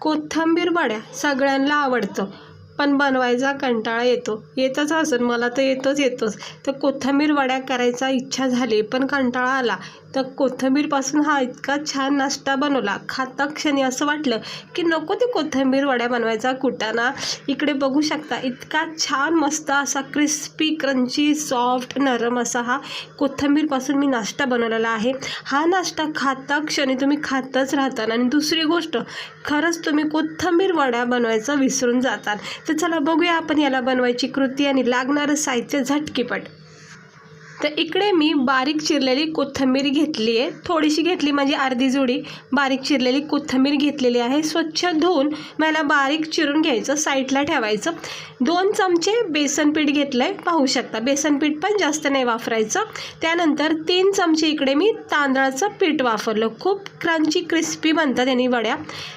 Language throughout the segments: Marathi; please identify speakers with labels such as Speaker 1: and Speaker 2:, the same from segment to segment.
Speaker 1: कोथिंबीर वड्या सगळ्यांना आवडतं. पण बनवायचा कंटाळा येतो. येतच असेल मला तर येतोच येतोच. तर कोथिंबीर वड्या करायचा इच्छा झाली पण कंटाळा आला. तर कोथिंबीरपासून हा इतका छान नाश्ता बनवला. खाता क्षणी असं वाटलं की नको ते कोथिंबीर वड्या बनवायचा कुटाना. इकडे बघू शकता इतका छान मस्त असा क्रिस्पी क्रंची सॉफ्ट नरम असा हा कोथिंबीरपासून मी नाश्ता बनवलेला आहे. हा नाश्ता खाता क्षणी तुम्ही खातच राहताल आणि दुसरी गोष्ट खरंच तुम्ही कोथिंबीर वड्या बनवायचा विसरून जाताल. तर चला बघूया आपण याला बनवायची कृती आणि लागणारं साहित्य झटकीपट. तर इकडे मी बारीक चिरलेली कोथिंबीर घेतली आहे. थोडीशी घेतली म्हणजे अर्धी जुडी. बारीक चिरलेली कोथिंबीर घेतलेली आहे. स्वच्छ धुवून मला बारीक चिरून घ्यायचं साईडला ठेवायचं. दोन चमचे बेसन पीठ घेतलं आहे पाहू शकता बेसन पीठ पण जास्त नाही वापरायचं. त्यानंतर तीन चमचे इकडे मी तांदळाचं पीठ वापरलं. खूप क्रंची क्रिस्पी बनतात त्यांनी वड्या.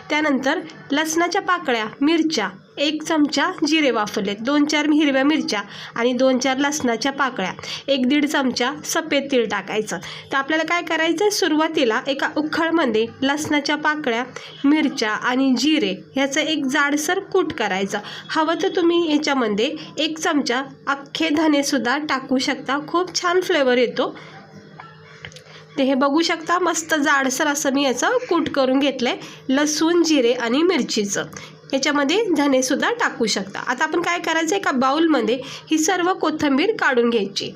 Speaker 1: त्यानंतर लसणाच्या पाकळ्या मिरच्या. एक चमचा जिरे वापरले दोन चार हिरव्या मिरच्या आणि दोन चार लसणाच्या पाकळ्या एक दीड चमचा सफेद तीळ टाकायचं. तर आपल्याला काय करायचं आहे सुरुवातीला एका उखळमध्ये लसणाच्या पाकळ्या मिरच्या आणि जिरे ह्याचं एक जाडसर कूट करायचं. हवं तर तुम्ही याच्यामध्ये एक चमचा अख्खे धनेसुद्धा टाकू शकता. खूप छान फ्लेवर येतो. ते हे बघू शकता मस्त जाडसर असं मी याचं कूट करून घेतलं आहे लसूण जिरे आणि मिरचीचं. याच्यामध्ये धनेसुद्धा टाकू शकता. आता आपण काय करायचं एका बाऊलमध्ये ही सर्व कोथिंबीर काढून घ्यायची.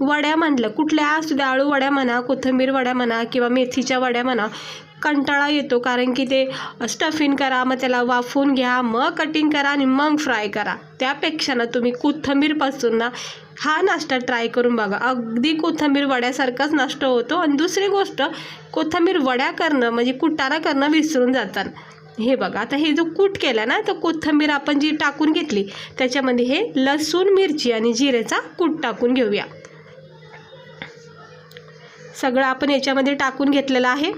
Speaker 1: वड्या म्हटलं कुठल्या असू द्या आळू वड्या म्हणा कोथिंबीर वड्या म्हणा किंवा मेथीच्या वड्या म्हणा कंटाळा येतो कारण की ते स्टफिंग करा मग त्याला वाफवून घ्या मग कटिंग करा आणि मग फ्राय करा. त्यापेक्षा ना तुम्ही कोथिंबीरपासून ना हा नाश्ता ट्राय करून बघा. अगदी कोथंबीर वड्यासारखाच नाश्ता होतो. आणि दुसरी गोष्ट कोथंबीर वड्या करणं म्हणजे कुटारा करणं विसरून जातात हे बघा आता हे जो कूट केला ना तर कोथिंबीर आपण जी टाकून घेतली त्याच्यामध्ये हे लसूण मिरची आणि जिरेचा कूट टाकून घेऊया. सगळं आपण याच्यामध्ये टाकून घेतलेलं आहे.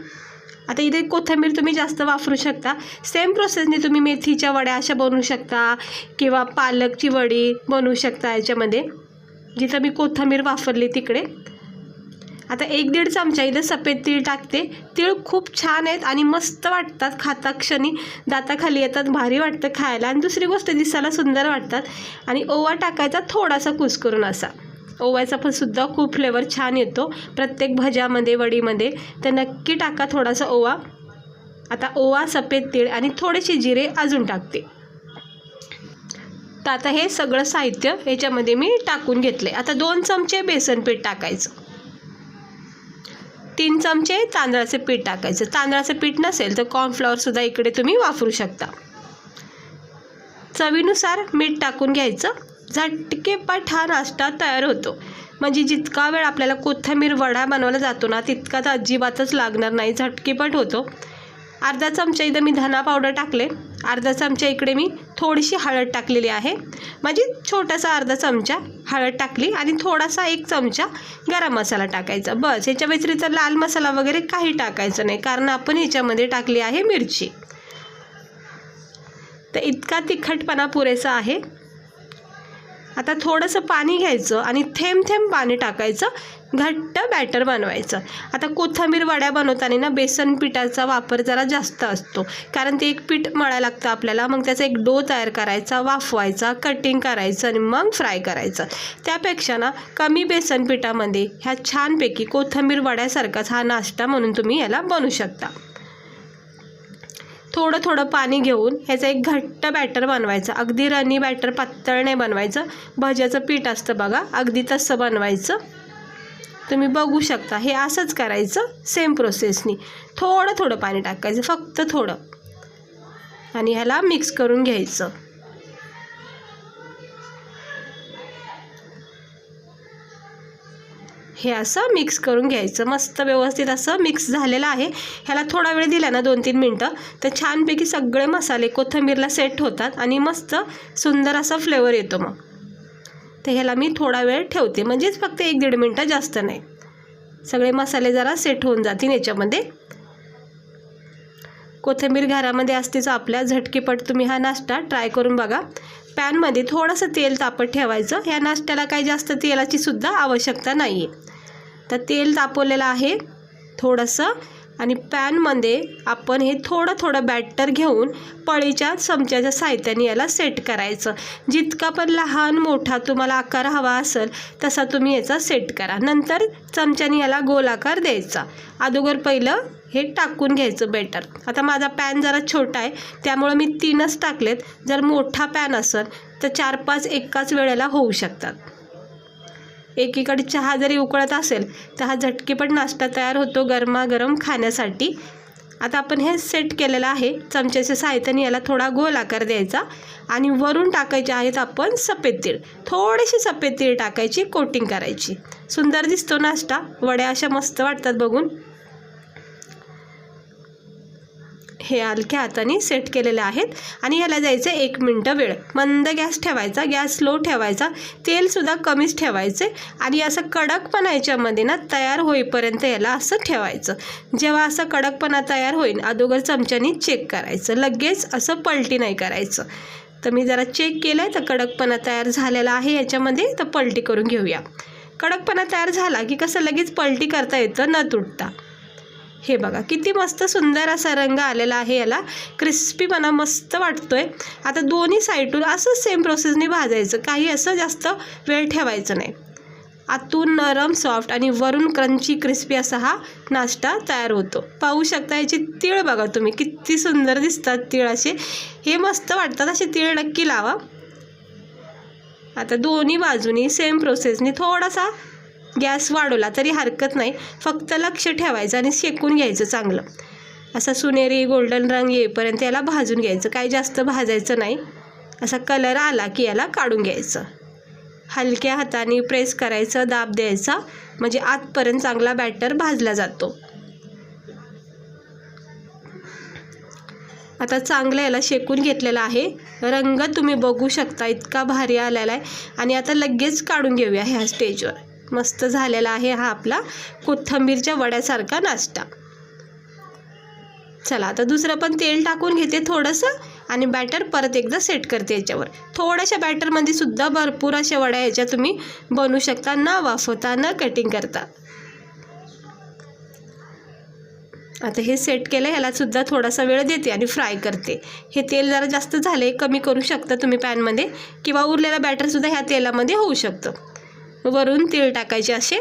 Speaker 1: आता इथे कोथिंबीर तुम्ही जास्त वापरू शकता. सेम प्रोसेसने तुम्ही मेथीच्या वड्या अशा बनवू शकता किंवा पालकची वडी बनवू शकता याच्यामध्ये. जिथं मी कोथिंबीर वापरली तिकडे. आता एक दीड चमचा इथं सफेद तीळ टाकते. तीळ खूप छान आहेत आणि मस्त वाटतात खाता क्षणी दाताखाली येतात भारी वाटतं खायला. आणि दुसरी गोष्ट दिसायला सुंदर वाटतात. आणि ओवा टाकायचा थोडासा कुस करून असा. ओव्याचा पण सुद्धा खूप फ्लेवर छान येतो. प्रत्येक भज्यामध्ये वडीमध्ये तर नक्की टाका थोडासा ओवा. आता ओवा सफेद तीळ आणि थोडेसे जिरे अजून टाकते. तर आता हे सगळं साहित्य याच्यामध्ये मी टाकून घेतले आता दोन चमचे बेसन पीठ टाकायचं. तीन चमचे तांदळाचे पीठ टाकायचं. तांदळाचं पीठ नसेल तर कॉर्नफ्लॉवरसुद्धा इकडे तुम्ही वापरू शकता. चवीनुसार मीठ टाकून घ्यायचं. झटकेपट हा नाश्ता तयार होतो. म्हणजे जितका वेळ आपल्याला कोथिंबीर वडा बनवला जातो ना तितका तर अजिबातच लागणार नाही. झटकेपट होतो. अर्धा चमचा इथं मी धना पावडर टाकले. अर्धा चमचा इकडे मी थोडीशी हळद टाकलेली आहे. म्हणजे छोटासा अर्धा चमचा हळद टाकली आणि थोडासा एक चमचा गरम मसाला टाकायचा. बस याच्या व्यतिरिक्त लाल मसाला वगैरे काही टाकायचं नाही कारण आपण याच्यामध्ये टाकली आहे मिरची. तर इतका तिखटपणा पुरेसा आहे. आता थोडंसं पाणी घ्यायचं आणि थेंब थेंब पाणी टाकायचं. घट्ट बॅटर बनवायचं. आता कोथिंबीर वड्या बनवताना ना बेसन पिठाचा वापर जरा जास्त असतो. कारण ते एक पीठ मळायला लागतं आपल्याला. मग त्याचा एक डो तयार करायचा वाफवायचा कटिंग करायचं आणि मग फ्राय करायचं. त्यापेक्षा ना कमी बेसन पिठामध्ये ह्या छानपैकी कोथिंबीर वड्यासारखाच हा नाश्ता म्हणून तुम्ही याला बनवू शकता. थोडं थोडं पाणी घेऊन ह्याचं एक घट्ट बॅटर बनवायचं. अगदी रनी बॅटर पातळ नाही बनवायचं. भज्याचं पीठ असतं बघा अगदी तसं बनवायचं. तुम्ही बघू शकता हे असंच करायचं सेम प्रोसेसनी थोडं थोडं पाणी टाकायचं फक्त थोडं. आणि ह्याला मिक्स करून घ्यायचं. हे असं मिक्स करून घ्यायचं. मस्त व्यवस्थित असं मिक्स झालेलं आहे. ह्याला थोडा वेळ दिला ना दोन तीन मिनटं. तर छानपैकी सगळे मसाले कोथिंबीरला सेट होतात आणि मस्त सुंदर असा फ्लेवर येतो मग. तर ह्याला मी थोडा वेळ ठेवते. म्हणजेच फक्त एक दीड मिनटं जास्त नाही. सगळे मसाले जरा सेट होऊन जातील याच्यामध्ये. कोथिंबीर घरामध्ये असतेच आपल्या. झटकीपट तुम्ही हा नाश्ता ट्राय करून बघा. पॅनमध्ये थोडंसं तेल तापत ठेवायचं. ह्या नाश्त्याला काही जास्त तेलाची सुद्धा आवश्यकता नाही आहे तर तेल तापवलेलं आहे थोडंसं. आणि पॅनमध्ये आपण हे थोडं थोडं बॅटर घेऊन पळीच्या चमच्याच्या साहित्याने याला सेट करायचं. जितका पण लहान मोठा तुम्हाला आकार हवा असेल तसा तुम्ही याचा सेट करा. नंतर चमच्याने याला गोल आकार द्यायचा. अगोदर पहिलं हे टाकून घ्यायचं बेटर आता माझा पॅन जरा छोटा आहे त्यामुळं मी तीनच टाकलेत. जर मोठा पॅन असेल तर चार पाच एकाच वेळेला होऊ शकतात. एकीकडे चहा जरी उकळत असेल तर हा झटकीपट नाश्ता तयार होतो गरमागरम खाण्यासाठी. आता आपण हे सेट केलेलं आहे. चमच्याच्या साहित्याने याला थोडा गोल आकार द्यायचा आणि वरून टाकायचे आहेत आपण सफेद तीळ. थोडीशी सफेद तीळ टाकायची कोटिंग करायची. सुंदर दिसतो नाश्ता. वड्या अशा मस्त वाटतात बघून. हे हलक्या हाताने सेट केलेले आहेत. आणि याला जायचं एक मिनटं वेळ. मंद गॅस ठेवायचा गॅस स्लो ठेवायचा तेलसुद्धा कमीच ठेवायचे. आणि असं कडकपणा याच्यामध्ये ना तयार होईपर्यंत याला असं ठेवायचं. जेव्हा असं कडकपणा तयार होईल अगोदर चमच्याने चेक करायचं. लगेच असं पलटी नाही करायचं. तर मी जरा चेक केलं आहे तर कडकपणा तयार झालेला आहे याच्यामध्ये तर पलटी करून घेऊया. कडकपणा तयार झाला की कसं लगेच पलटी करता येतं न तुटता. हे बघा किती मस्त सुंदर असा रंग आलेला आहे याला. क्रिस्पीपणा मस्त वाटतोय. आता दोन्ही साईडून असं सेम प्रोसेसने भाजायचं. काही असं जास्त वेळ ठेवायचं नाही. आतून नरम सॉफ्ट आणि वरून क्रंची क्रिस्पी असा हा नाश्ता तयार होतो. पाहू शकता याचे तीळ बघा तुम्ही. किती सुंदर दिसतात तीळ असे. हे मस्त वाटतात असे तीळ नक्की लावा. आता दोन्ही बाजूनी सेम प्रोसेसने थोडासा गॅस वाढवला तरी हरकत नाही. फक्त लक्ष ठेवायचं आणि शेकून घ्यायचं चांगलं. असा सुनेरी गोल्डन रंग येईपर्यंत याला भाजून घ्यायचं. काही जास्त भाजायचं नाही. असा कलर आला की याला काढून घ्यायचं. हलक्या हाताने प्रेस करायचं दाब द्यायचा. म्हणजे आतपर्यंत चांगला बॅटर भाजला जातो. आता चांगलं याला शेकून घेतलेला आहे. रंग तुम्ही बघू शकता इतका भारी आलेला आहे. आणि आता लगेच काढून घेऊया ह्या स्टेजवर. मस्त झालेला आहे हा आपला कोथिंबीरच्या वड्यासारखा नाश्ता. चला आता दुसरं पण तेल टाकून घेते थोडंसं आणि बॅटर परत एकदा सेट करते याच्यावर. थोड्याशा बॅटरमध्ये सुद्धा भरपूर अशा वड्या याच्या तुम्ही बनवू शकता न वाफवता न कटिंग करता. आता हे सेट केलं ह्याला सुद्धा थोडासा वेळ देते आणि फ्राय करते. हे तेल जरा जास्त झाले कमी करू शकता तुम्ही पॅनमध्ये किंवा उरलेलं बॅटरसुद्धा ह्या तेलामध्ये होऊ शकतं. वरून तीळ टाकायचे असे.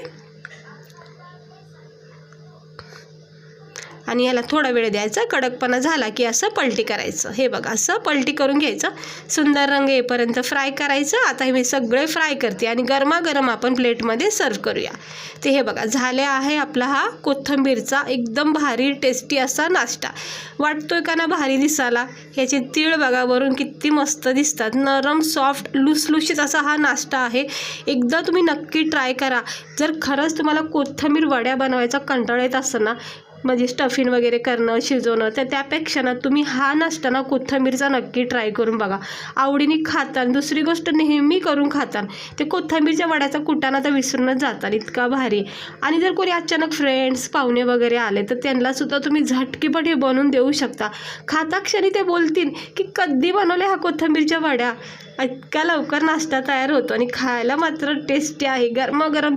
Speaker 1: आणि याला थोडा वेळ द्यायचा. कडकपणा झाला की असं पलटी करायचं. हे बघा असं पलटी करून घ्यायचं. सुंदर रंग येईपर्यंत फ्राय करायचं. आता हे मी सगळे फ्राय करते आणि गरमागरम आपण प्लेटमध्ये सर्व करूया. ते हे बघा झाले आहे आपला हा कोथिंबीरचा एकदम भारी टेस्टी असा नाश्ता. वाटतोय का ना भारी दिसायला? ह्याचे तीळ बघा वरून किती मस्त दिसतात. नरम सॉफ्ट लुसलुशीत असा हा नाश्ता आहे. एकदा तुम्ही नक्की ट्राय करा. जर खरंच तुम्हाला कोथिंबीर वड्या बनवायचा कंटाळा येत असताना ना म्हणजे स्टफिंग वगैरे करणं शिजवणं तर त्यापेक्षा ना तुम्ही हा नाश्ता ना कोथिंबीरचा नक्की ट्राय करून बघा. आवडीने खातान दुसरी गोष्ट नेहमी करून खातान ते कोथिंबीरच्या वड्याचा कुटाना तर विसरूनच जातात इतका भारी. आणि जर कोणी अचानक फ्रेंड्स पाहुणे वगैरे आले तर त्यांनासुद्धा तुम्ही झटकीपट हे बनवून देऊ शकता. खाता क्षणी ते बोलतील की कधी बनवले ह्या कोथिंबीरच्या वड्या? इतका लवकर नाश्ता तयार होतो आणि खायला मात्र टेस्टी आहे. गरमागरम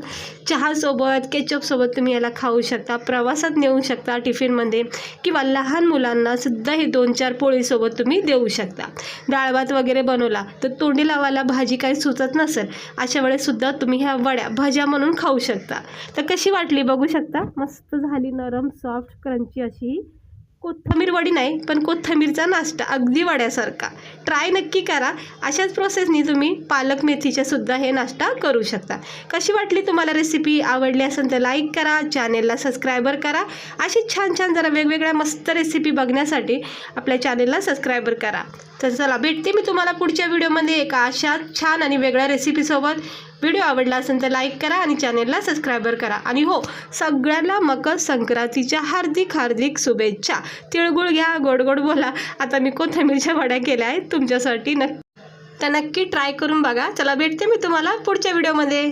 Speaker 1: चहासोबत केचपसोबत तुम्ही याला खाऊ शकता प्रवासात नेऊ शकता टिफिनमध्ये किंवा लहान मुलांना सुद्धा हे दोन चार पोळीसोबत तुम्ही देऊ शकता. डाळ भात वगैरे बनवला तर तोंडी लावायला भाजी काही सुचत नसेल अशा वेळेससुद्धा तुम्ही ह्या वड्या भाज्या म्हणून खाऊ शकता. तर कशी वाटली बघू शकता? मस्त झाली नरम सॉफ्ट क्रंची अशी. कोथिंबीर वडी नाही पण कोथंबीरचा नाश्ता अगदी वड्यासारखा. ट्राय नक्की करा. अशाच प्रोसेसनी तुम्ही पालक मेथीच्या सुद्धा हे नाश्ता करू शकता. कशी वाटली तुम्हाला रेसिपी आवडली असेल तर लाईक करा. चॅनेलला सबस्क्रायबर करा. अशी छान छान जरा वेगवेगळ्या मस्त रेसिपी बघण्यासाठी आपल्या चॅनेलला सबस्क्रायबर करा. तर चला भेटते मी तुम्हाला पुढच्या व्हिडिओमध्ये. एका अशा छान आणि वेगळ्या रेसिपीसोबत व्हिडिओ आवडला असेल तर लाईक करा आणि चॅनेलला सबस्क्रायबर करा. आणि हो सगळ्यांना मकर संक्रांतीच्या हार्दिक हार्दिक शुभेच्छा. तिळगुळ घ्या गोड गोड बोला. आता मी कोथिंबीरच्या वड्या केल्या आहेत तुमच्यासाठी. नक्की तर नक्की ट्राय करून बघा. चला भेटते मी तुम्हाला पुढच्या व्हिडिओमध्ये.